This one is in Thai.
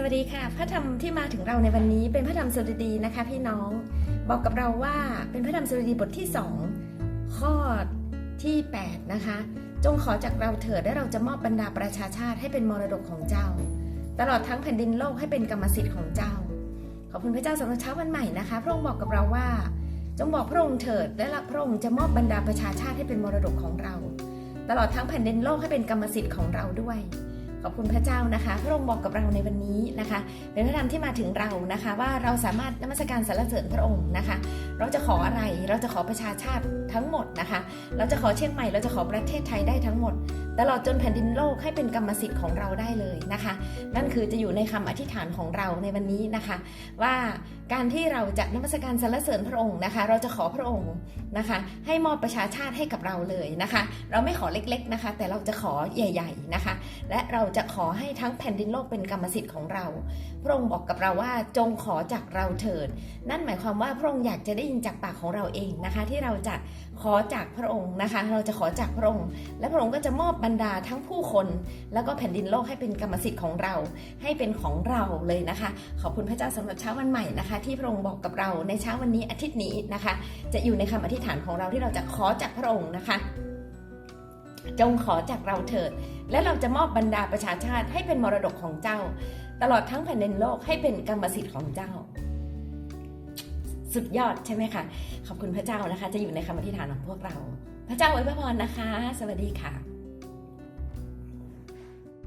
สวัสดีค่ะ พระธรรมที่มาถึงเราในวันนี้เป็นพระธรรมสดุดีนะคะพี่น้อง บอกกับเราว่าเป็นพระธรรมสดุดีบทที่ 2 ข้อที่ 8 นะคะ จงขอจากเราเถิดและเราจะมอบบรรดาประชาชาติให้เป็นมรดกของเจ้า ตลอดทั้งแผ่นดินโลกให้เป็นกรรมสิทธิ์ของเจ้า ขอบคุณพระเจ้าสำหรับเช้าวันใหม่นะคะ พระองค์บอกกับเราว่า จงบอกพระองค์เถิดและพระองค์จะมอบบรรดาประชาชาติให้เป็นมรดกของเรา ตลอดทั้งแผ่นดินโลกให้เป็นกรรมสิทธิ์ของเราด้วย ขอบคุณพระเจ้านะคะพระองค์บอกกับเราในวันนี้นะคะ เป็นพระธรรมที่มาถึงเรานะคะ ว่าเราสามารถนมัสการสรรเสริญพระองค์นะคะ เราจะขออะไรเราจะขอประชาชาติทั้งหมดนะคะ เราจะขอเชียงใหม่เราจะขอประเทศไทยได้ทั้งหมดตลอดจนแผ่นดินโลกให้เป็นกรรมสิทธิ์ของเราได้เลยนะคะ นั่นคือจะอยู่ในคำอธิษฐานของเราในวันนี้นะคะ ว่า การที่เราจะนมัสการสรรเสริญพระองค์นะคะ เราจะขอพระองค์นะคะ ให้มอบประชาชาติให้กับเราเลยนะคะ เราไม่ขอเล็กๆนะคะ แต่เราจะขอใหญ่ๆนะคะ และเราจะขอให้ทั้งแผ่นดินโลกเป็นกรรมสิทธิ์ของเรา พระองค์บอกกับเราว่าจงขอจากเราเถิด นั่นหมายความว่าพระองค์อยากจะได้ยินจากปากของเราเองนะคะ ที่เราจะขอจากพระองค์นะคะ เราจะขอจากพระองค์ และพระองค์ก็จะมอบบรรดาทั้งผู้คน แล้วก็แผ่นดินโลกให้เป็นกรรมสิทธิ์ของเรา ให้เป็นของเราเลยนะคะ ขอบคุณพระเจ้าสำหรับเช้าวันใหม่นะคะที่พระองค์บอกกับเราในเช้าวันนี้อาทิตย์นี้นะคะ จะอยู่ในคำอธิษฐานของเราที่เราจะขอจากพระองค์นะคะ จงขอจากเราเถิด และเราจะมอบบรรดาประชาชาติให้เป็นมรดกของเจ้า ตลอดทั้งแผ่นดินโลกให้เป็นกรรมสิทธิ์ของเจ้า สุดยอดใช่ไหมคะขอบคุณพระเจ้านะคะ จะอยู่ในคำอธิษฐานของพวกเรา พระเจ้าอวยพระพรนะคะ สวัสดีค่ะ